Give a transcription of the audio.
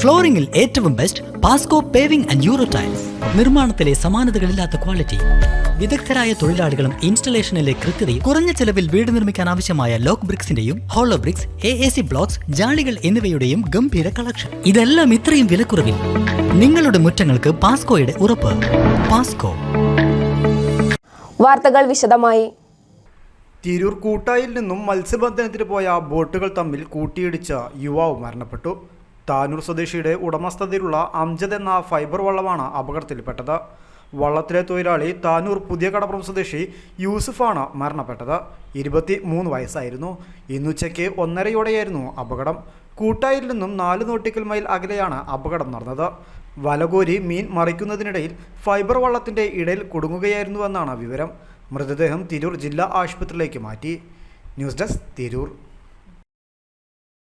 ഫ്ലോറിംഗിൽ ഏറ്റവും best Pasco paving and Euro tiles നിർമ്മാണത്തിലെ സമാനതകളില്ലാത്ത ക്വാളിറ്റി വിദഗ്ധരായ തൊഴിലാളികളും ഇൻസ്റ്റലേഷനിലെ കൃത്യതയും കുറഞ്ഞ ചെലവിൽ വീട് നിർമ്മിക്കാൻ ആവശ്യമായ lock ബ്രിക്സിന്റെയും hollow bricks A A C blocks ജാളികൾ എന്നിവയുടെയും ഗംഭീര കളക്ഷൻ ഇതെല്ലാം ഇത്രയും വിലക്കുറവിൽ. നിങ്ങളുടെ മുറ്റങ്ങൾക്ക് പാസ്കോയുടെ ഉറപ്പ്. പാസ്കോ വാർത്തകൾ വിശദമായി. തിരൂർ കൂട്ടായിൽ നിന്നും മത്സ്യബന്ധനത്തിന് പോയ ബോട്ടുകൾ തമ്മിൽ കൂട്ടിയിടിച്ച യുവാവ് മരണപ്പെട്ടു. താനൂർ സ്വദേശിയുടെ ഉടമസ്ഥതയിലുള്ള അംജദ് എന്ന ഫൈബർ വള്ളമാണ് അപകടത്തിൽപ്പെട്ടത്. വള്ളത്തിലെ തൊഴിലാളി താനൂർ പുതിയ കടപ്പുറം സ്വദേശി യൂസുഫാണ് മരണപ്പെട്ടത്. ഇരുപത്തി മൂന്ന് വയസ്സായിരുന്നു ഇന്നുച്ചയ്ക്ക് ഒന്നരയോടെയായിരുന്നു അപകടം. കൂട്ടായിൽ നിന്നും നാല് നോട്ടിക്കൽ മൈൽ അകലെയാണ് അപകടം നടന്നത്. വലകോരി മീൻ മറിക്കുന്നതിനിടയിൽ ഫൈബർ വള്ളത്തിന്റെ ഇടയിൽ കുടുങ്ങുകയായിരുന്നുവെന്നാണ് വിവരം. മൃതദേഹം തിരൂർ ജില്ലാ ആശുപത്രിയിലേക്ക് മാറ്റി. News desk Tirur.